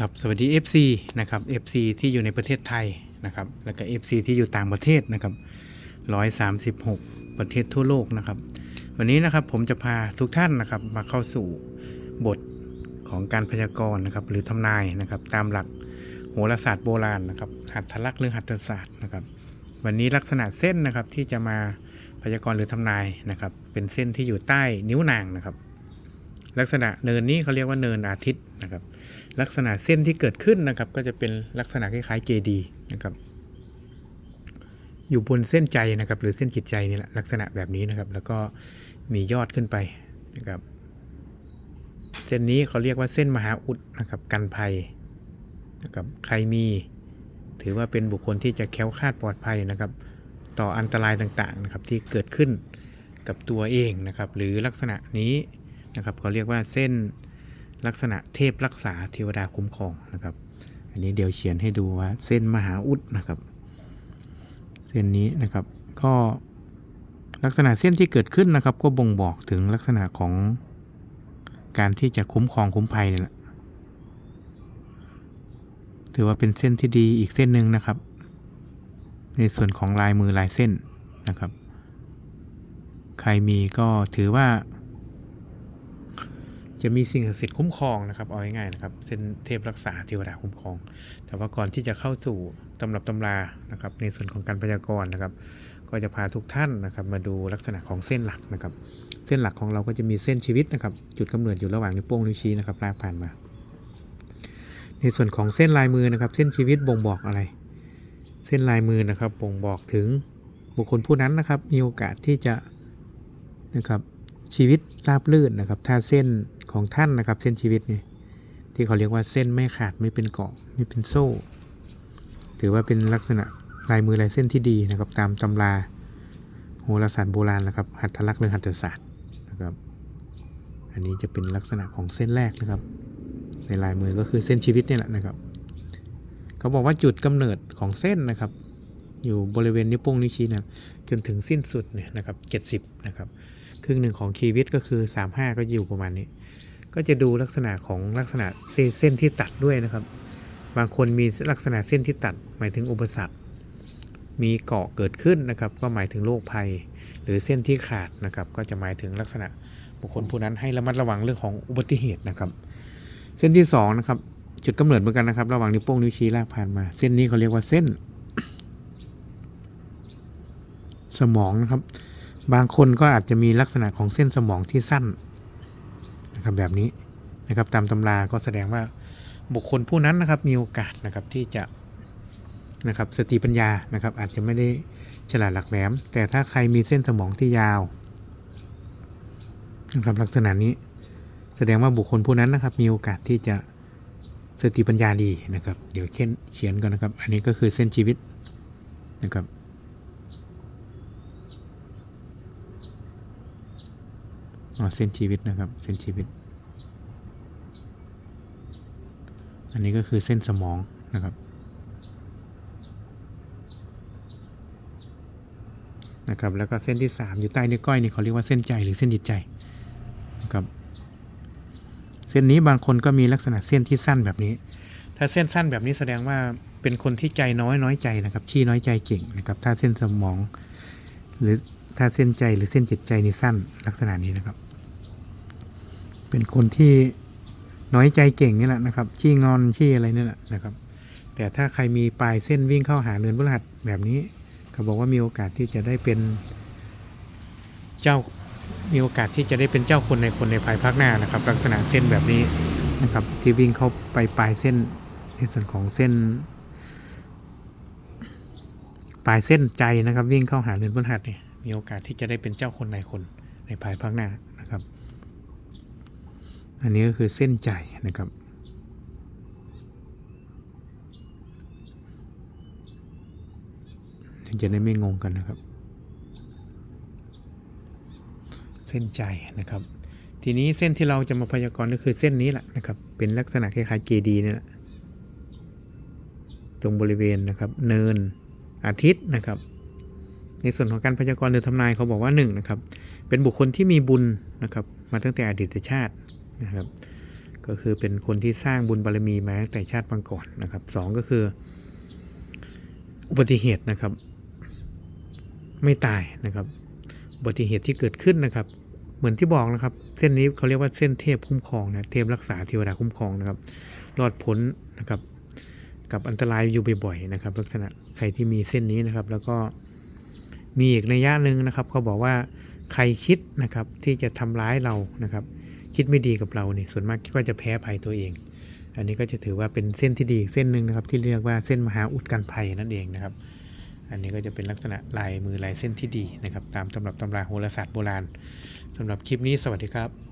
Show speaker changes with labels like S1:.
S1: ครับสวัสดี FC นะครับ FC ที่อยู่ในประเทศไทยนะครับ แล้วก็ FC ที่อยู่ต่างประเทศนะครับ 136 ประเทศทั่วโลกนะครับ วันนี้นะครับผมจะพาทุกท่านนะครับมาเข้าสู่บทของการพยากรณ์นะครับ หรือทำนายนะครับ ตามหลักโหราศาสตร์โบราณนะครับ หัตถลักษณ์หรือหัตถศาสตร์นะครับ วันนี้ลักษณะเส้นนะครับที่จะมาพยากรณ์หรือทำนายนะครับ เป็นเส้นที่อยู่ใต้นิ้วนางนะครับ ลักษณะเนินนี้เขาเรียกว่าเนินอาทิตย์นะครับ ลักษณะเส้นที่เกิดขึ้นนะครับ ก็จะเป็นลักษณะคล้ายๆเจดีนะครับ อยู่บนเส้นใจนะครับ หรือเส้นจิตใจนี่แหละลักษณะแบบนี้นะครับ แล้วก็มียอดขึ้นไปนะครับ เส้นนี้เขาเรียกว่าเส้นมหาอุดนะครับ กันภัยนะครับใครมี ถือว่าเป็นบุคคลที่จะแค้วคาดปลอดภัยนะครับ ต่ออันตรายต่างๆนะครับที่เกิดขึ้นกับตัวเองนะครับ หรือลักษณะนี้นะครับเขาเรียกว่าเส้น ลักษณะเทพรักษาเทวดาคุ้มครองนะครับ อันนี้เดี๋ยวเขียนให้ดูว่าเส้นมหาอุดนะครับ เส้นนี้นะครับก็ลักษณะเส้นที่เกิดขึ้นนะครับ ก็บ่งบอกถึงลักษณะของการที่จะคุ้มครองคุ้มภัยเนี่ยแหละถือว่าเป็นเส้นที่ดีอีกเส้นหนึ่งนะครับ ในส่วนของลายมือลายเส้นนะครับ ใครมีก็ถือว่า จะมีสิ่งศักดิ์สิทธิ์คุ้มครองนะครับเอาง่ายๆนะครับเส้นเทพรักษาเทวดาคุ้มครอง แต่ว่าก่อนที่จะเข้าสู่ตำรับตำรานะครับ ในส่วนของการพยากรณ์นะครับ ก็จะพาทุกท่านนะครับมาดูลักษณะของเส้นหลักนะครับ เส้นหลักของเราก็จะมีเส้นชีวิตนะครับ จุดกำเนิดอยู่ระหว่างนิ้วโป้งนิ้วชี้นะครับลากผ่านมา ในส่วนของเส้นลายมือนะครับ เส้นชีวิตบ่งบอกอะไร เส้นลายมือนะครับบ่งบอกถึงบุคคลผู้นั้นนะครับ มีโอกาสที่จะนะครับชีวิตราบลื่นนะครับ ถ้าเส้น ของท่านนะครับ เส้นชีวิตนี่ที่เขาเรียกว่าเส้นไม่ขาดไม่เป็นเกาะไม่เป็นโซ่ ถือว่าเป็นลักษณะลายมือลายเส้นที่ดีนะครับ ตามตำราโหราศาสตร์โบราณนะครับ หัตถลักษณ์หรือหัตถศาสตร์นะครับ อันนี้จะเป็นลักษณะของเส้นแรกนะครับ ในลายมือก็คือเส้นชีวิตนี่แหละนะครับเขาบอกว่าจุดกำเนิดของเส้นนะครับ อยู่บริเวณนิ้วโป้งนิ้วชี้นะจนถึงสิ้นสุดเนี่ยนะครับ70นะครับครึ่งหนึ่งของชีวิตก็คือ 35 ก็อยู่ประมาณนี้ ก็จะดูลักษณะของลักษณะเส้นที่ตัดด้วยนะครับ บางคนมีลักษณะเส้นที่ตัด หมายถึงอุปสรรค มีเกาะเกิดขึ้นนะครับ ก็หมายถึงโรคภัย หรือเส้นที่ขาดนะครับ ก็จะหมายถึงลักษณะบุคคลผู้นั้นให้ระมัดระวังเรื่องของอุบัติเหตุนะครับ เส้นที่สองนะครับจุดกำเนิดเหมือนกันนะครับ ระหว่างนิ้วโป้งนิ้วชี้ลากผ่านมา เส้นนี้เขาเรียกว่าเส้น สมองนะครับ บางคนก็อาจจะมีลักษณะของเส้นสมองที่สั้น นะครับแบบนี้นะครับตามตำราก็แสดงว่าบุคคลผู้นั้นนะครับมีโอกาสนะครับที่จะนะครับสติปัญญานะครับอาจจะไม่ได้ฉลาดหลักแหลม แต่ถ้าใครมีเส้นสมองที่ยาวนะครับลักษณะนี้แสดงว่าบุคคลผู้นั้นนะครับมีโอกาสที่จะสติปัญญาดีนะครับ เดี๋ยวเช่นเขียนก่อนนะครับ อันนี้ก็คือเส้นชีวิตนะครับ อ๋อ เส้นชีวิตนะครับ เส้นชีวิต อันนี้ก็คือเส้นสมองนะครับนะครับแล้วก็เส้นที่ 3 อยู่ใต้นิ้วก้อยนี่เขาเรียกว่าเส้นใจหรือเส้นจิตใจนะครับเส้นนี้บางคนก็มีลักษณะเส้นที่สั้นแบบนี้ ถ้าเส้นสั้นแบบนี้แสดงว่าเป็นคนที่ใจน้อยน้อยใจนะครับขี้น้อยใจเก่งนะครับถ้าเส้นสมอง หรือถ้าเส้นใจหรือเส้นจิตใจนี่สั้นลักษณะนี้นะครับ เป็นคนที่น้อยใจเก่งนี่แหละนะครับขี้งอนขี้อะไรนี่แหละนะครับ แต่ถ้าใครมีปลายเส้นวิ่งเข้าหาเนินพฤหัสแบบนี้เขาบอกว่ามีโอกาสที่จะได้เป็นเจ้ามีโอกาสที่จะได้เป็นเจ้าคนในคนในภายภาคหน้านะครับ ลักษณะเส้นแบบนี้นะครับที่วิ่งเข้าไปปลายเส้นในส่วนของเส้น ปลายเส้นใจนะครับ วิ่งเข้าหาเรือนพฤหัสเนี่ยมีโอกาสที่จะได้เป็นเจ้าคนในคนในภายภาคหน้า อันนี้ก็คือเส้นใจนะครับ จะได้ไม่งงกันนะครับ เส้นใจนะครับ ทีนี้เส้นที่เราจะมาพยากรณ์ก็คือเส้นนี้แหละนะครับ เป็นลักษณะคล้ายๆเจดีเนี่ยแหละตรงบริเวณนะครับ เนินอาทิตย์นะครับ ในส่วนของการพยากรณ์หรือทำนายเขาบอกว่าหนึ่งนะครับเป็นบุคคลที่มีบุญนะครับ มาตั้งแต่อดีตชาติ นะครับก็คือเป็นคนที่สร้างบุญบารมีมาตั้งแต่ชาติปางก่อนนะครับสองก็คือ อุบัติเหตุนะครับ ไม่ตายนะครับอุบัติเหตุที่เกิดขึ้นนะครับ เหมือนที่บอกนะครับ เส้นนี้เขาเรียกว่าเส้นเทพคุ้มครองนะเทพรักษาเทวดาคุ้มครองนะครับรอดพ้นนะครับ กับอันตรายอยู่บ่อยๆนะครับ ลักษณะใครที่มีเส้นนี้นะครับ แล้วก็มีอีกในยะหนึ่งนะครับเขาบอกว่าใครคิดนะครับที่จะทำร้ายเรานะครับ คิดไม่ดีกับเราเนี่ยส่วนมากก็จะแพ้ภัยตัวเอง อันนี้ก็จะถือว่าเป็นเส้นที่ดีเส้นหนึ่งนะครับที่เรียกว่าเส้นมหาอุดกันภัยนั่นเองนะครับ อันนี้ก็จะเป็นลักษณะลายมือลายเส้นที่ดีนะครับ ตามตำรับตำราโหราศาสตร์โบราณสำหรับคลิปนี้สวัสดีครับ